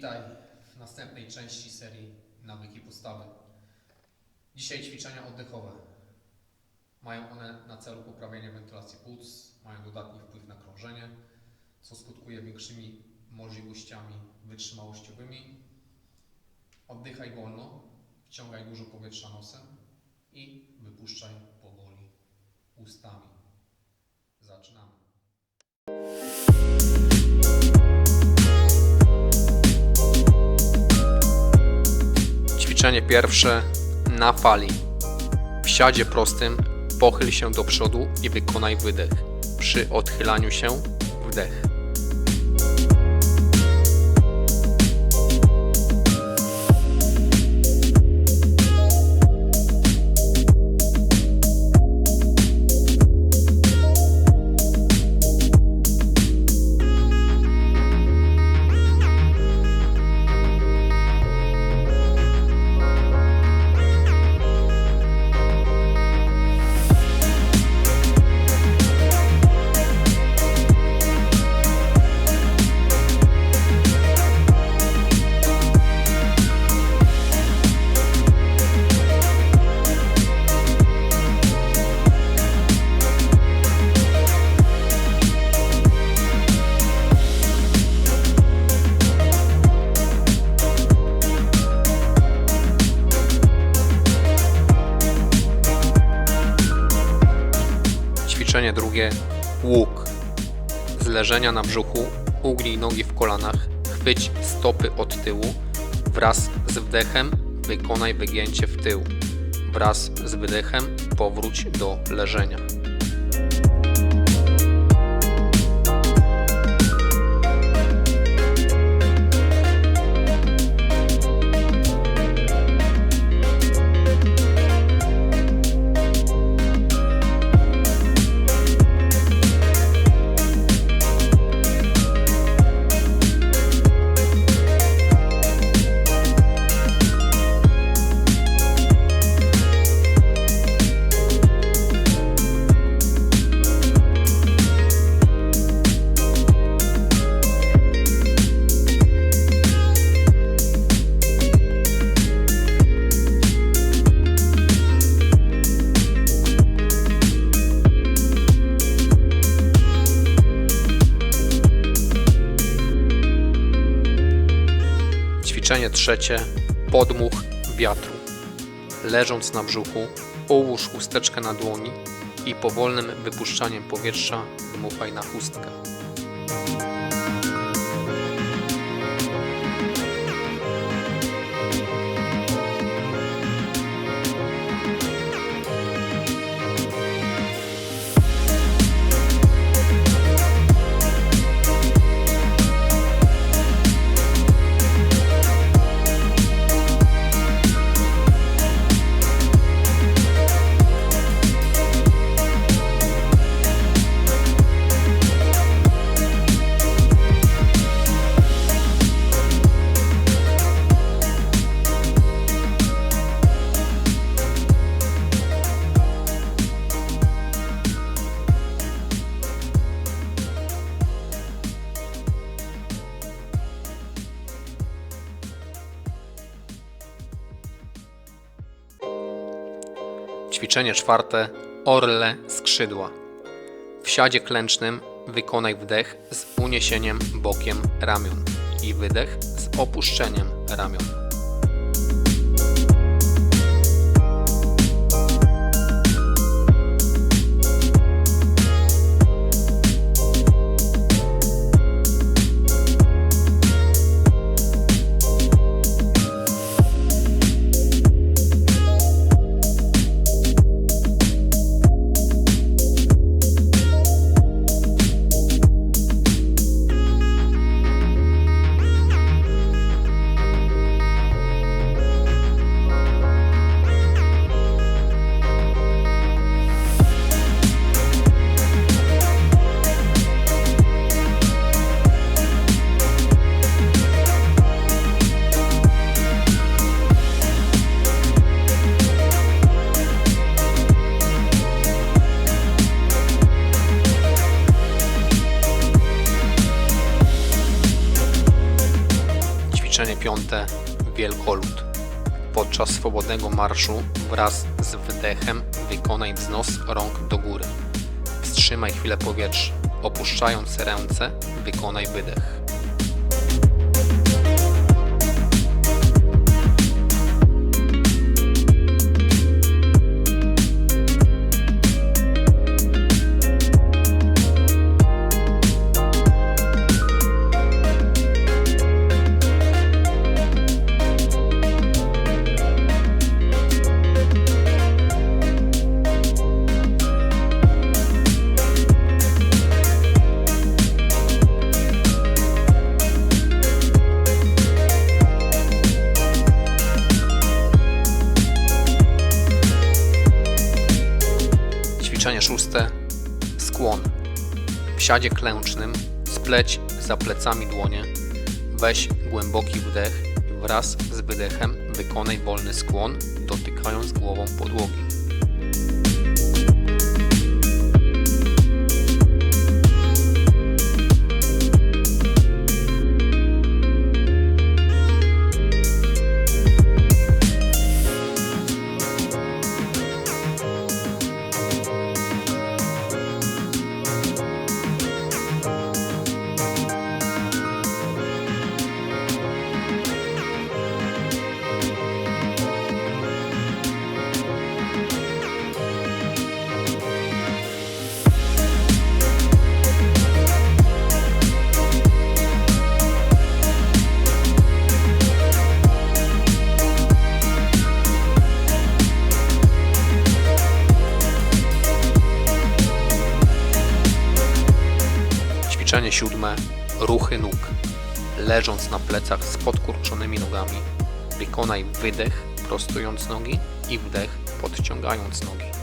Witaj w następnej części serii Nawyki Postawy. Dzisiaj ćwiczenia oddechowe. Mają one na celu poprawienie wentylacji płuc, mają dodatni wpływ na krążenie, co skutkuje większymi możliwościami wytrzymałościowymi. Oddychaj wolno, wciągaj dużo powietrza nosem i wypuszczaj powoli ustami. Zaczynamy. Ćwiczenie pierwsze na fali. W siadzie prostym pochyl się do przodu i wykonaj wydech. Przy odchylaniu się wdech. Drugie łuk. Z leżenia na brzuchu ugnij nogi w kolanach, chwyć stopy od tyłu. Wraz z wdechem wykonaj wygięcie w tył. Wraz z wydechem powróć do leżenia. Trzecie podmuch wiatru. Leżąc na brzuchu, połóż chusteczkę na dłoni i powolnym wypuszczaniem powietrza dmuchaj na chustkę. Ćwiczenie czwarte orle skrzydła. W siadzie klęcznym wykonaj wdech z uniesieniem bokiem ramion i wydech z opuszczeniem ramion. Piąte Wielkolud. Podczas swobodnego marszu wraz z wdechem wykonaj wznos rąk do góry. Wstrzymaj chwilę powietrze. Opuszczając ręce, wykonaj wydech. Szóste. Skłon. W siadzie klęcznym spleć za plecami dłonie. Weź głęboki wdech i wraz z wydechem wykonaj wolny skłon, dotykając głową podłogi. Ćwiczenie siódme. Ruchy nóg. Leżąc na plecach z podkurczonymi nogami, wykonaj wydech prostując nogi i wdech podciągając nogi.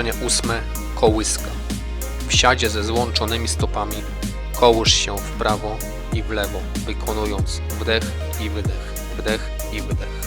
Ćwiczenie ósme. Kołyska. W siadzie ze złączonymi stopami kołysz się w prawo i w lewo, wykonując wdech i wydech, wdech i wydech.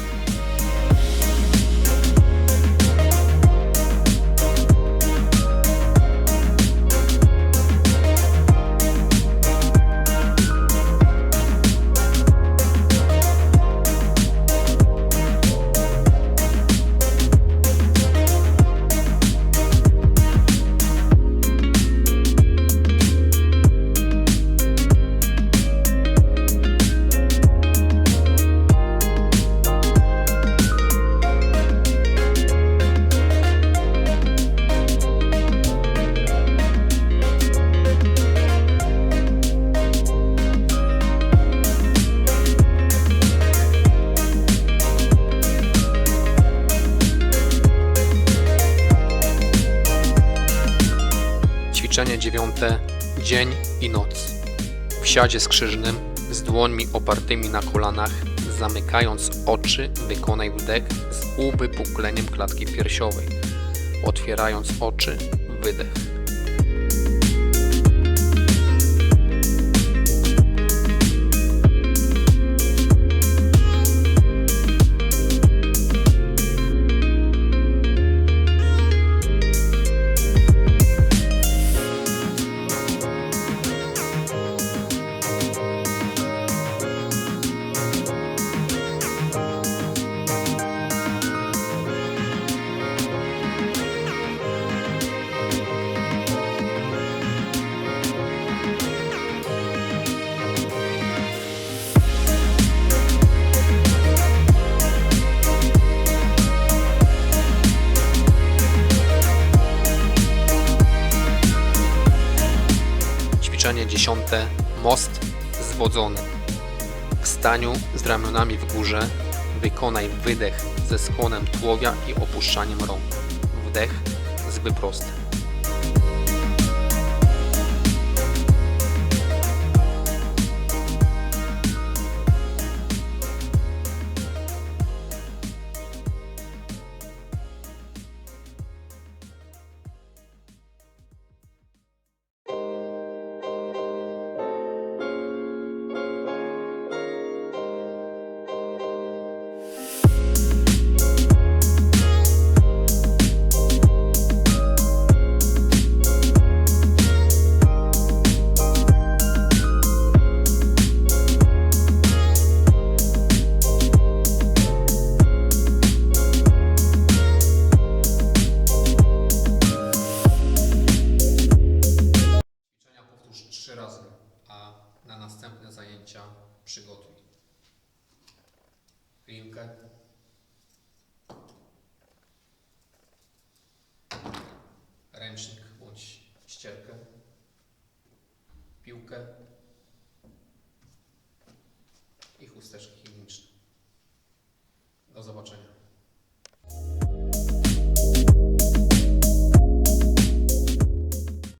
Ćwiczenie dziewiąte. Dzień i noc. W siadzie skrzyżnym z dłońmi opartymi na kolanach, zamykając oczy, wykonaj wdech z uwypukleniem klatki piersiowej. Otwierając oczy, wydech. Dziesiąte. Most zwodzony. W staniu z ramionami w górze wykonaj wydech ze skłonem tułowia i opuszczaniem rąk. Wdech z wyprostem. Linkę, ręcznik bądź ścierkę, piłkę